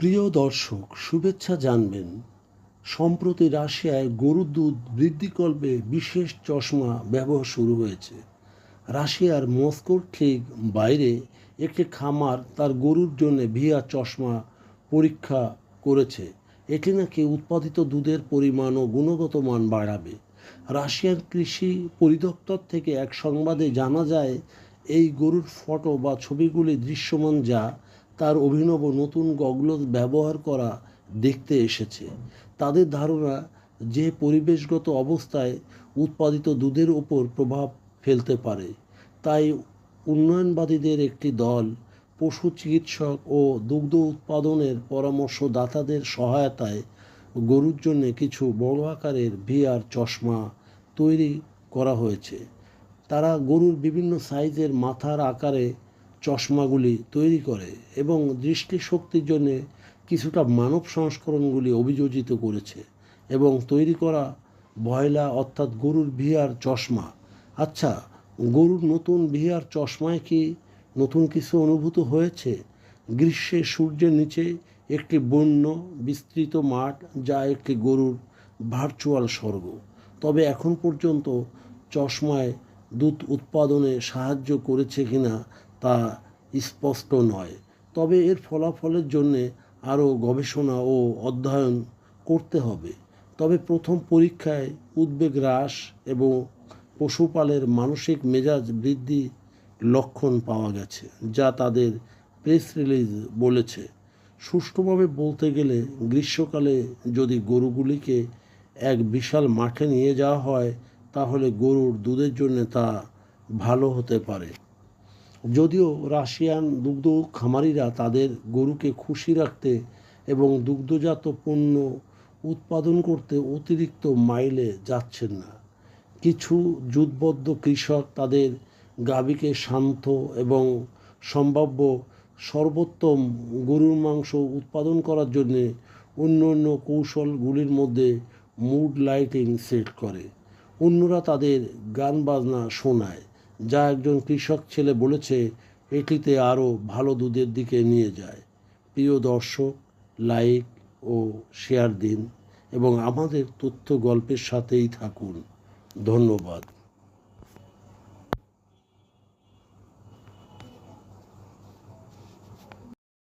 প্রিয় দর্শক, শুভেচ্ছা জানবেন। সম্প্রতি রাশিয়ায় গরুর দুধ বৃদ্ধিকল্পে বিশেষ চশমা ব্যবহার শুরু হয়েছে। রাশিয়ার মস্কোর ঠিক বাইরে একটি খামার তার গরুর জন্য ভিয়া চশমা পরীক্ষা করেছে। এটি নাকি উৎপাদিত দুধের পরিমাণ ও গুণগত মান বাড়াবে। রাশিয়ার কৃষি পরিদপ্তর থেকে এক সংবাদে জানা যায়, এই গরুর ফটো বা ছবিগুলি দৃশ্যমান যা তার অভিনব নতুন গগলস ব্যবহার করা দেখতে এসেছে। তাদের ধারণা যে পরিবেশগত অবস্থায় উৎপাদিত দুধের ওপর প্রভাব ফেলতে পারে, তাই উন্নয়নবাদীদের একটি দল, পশু চিকিৎসক ও দুগ্ধ উৎপাদনের পরামর্শদাতাদের সহায়তায় গরুর জন্য কিছু বড় আকারের ভিআর চশমা তৈরি করা হয়েছে। তারা গরুর বিভিন্ন সাইজের মাথার আকারে চশমাগুলি তৈরি করে এবং দৃষ্টিশক্তির জন্য কিছুটা মানব সংস্করণগুলি অভিযোজিত করেছে এবং তৈরি করা ভয়লা অর্থাৎ গরুর ভিআর চশমা। আচ্ছা গরুর নতুন ভিআর চশমায় কি নতুন কিছু অনুভূত হয়েছে? গ্রীষ্মে সূর্যের নিচে একটি বন্য বিস্তৃত মাঠ যা একটি গরুর ভার্চুয়াল স্বর্গ। তবে এখন পর্যন্ত চশমায় দুধ উৎপাদনে সাহায্য করেছে কিনা তা স্পষ্ট নয়। তবে এর ফলাফলের জন্যে আরও গবেষণা ও অধ্যয়ন করতে হবে। তবে প্রথম পরীক্ষায় উদ্বেগ হ্রাস এবং পশুপালের মানসিক মেজাজ বৃদ্ধি লক্ষণ পাওয়া গেছে, যা তাদের প্রেস রিলিজ বলেছে। সুষ্ঠুভাবে বলতে গেলে গ্রীষ্মকালে যদি গরুগুলিকে এক বিশাল মাঠে নিয়ে যাওয়া হয়, তাহলে গরুর দুধের জন্য তা ভালো হতে পারে। যদিও রাশিয়ান দুগ্ধ খামারিরা তাদের গরুকে খুশি রাখতে এবং দুগ্ধজাত পণ্য উৎপাদন করতে অতিরিক্ত মাইলে যাচ্ছেন না। কিছু জুটবদ্ধ কৃষক তাদের গাভীকে শান্ত এবং সম্ভাব্য সর্বোত্তম গরুর মাংস উৎপাদন করার জন্যে অন্য অন্য কৌশলগুলির মধ্যে মুড লাইটিং সেট করে। অন্যরা তাদের গান বাজনা শোনায় যা একজন কৃষক ছেলে বলেছে, এটিতে আরও ভালো দুধের দিকে নিয়ে যায়। প্রিয় দর্শক, লাইক ও শেয়ার দিন এবং আমাদের তথ্য গল্পের সাথেই থাকুন। ধন্যবাদ।